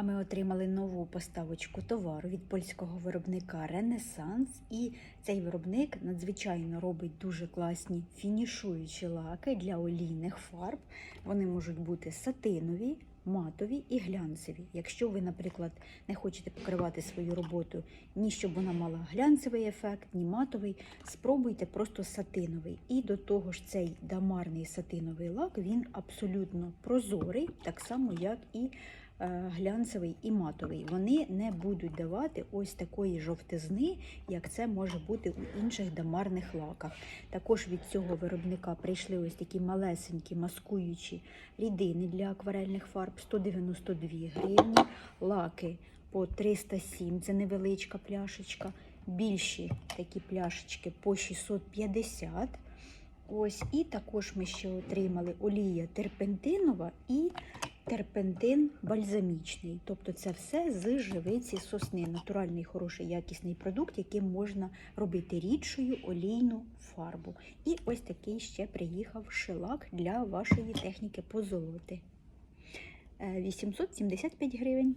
А ми отримали нову поставочку товару від польського виробника Ренесанс. І цей виробник надзвичайно робить дуже класні фінішуючі лаки для олійних фарб. Вони можуть бути сатинові, матові і глянцеві. Якщо ви, наприклад, не хочете покривати свою роботу ні щоб вона мала глянцевий ефект, ні матовий, спробуйте просто сатиновий. І до того ж, цей дамарний сатиновий лак він абсолютно прозорий, так само як і глянцевий і матовий. Вони не будуть давати ось такої жовтизни, як це може бути у інших дамарних лаках. Також від цього виробника прийшли ось такі малесенькі маскуючі рідини для акварельних фарб 192 гривні, лаки по 307, це невеличка пляшечка, більші такі пляшечки по 650. Ось, і також ми ще отримали олія терпентинова і терпентин бальзамічний. Тобто це все з живиці сосни. Натуральний, хороший, якісний продукт, яким можна робити рідшою олійну фарбу. І ось такий ще приїхав шилак для вашої техніки позолоти. Е, 875 гривень.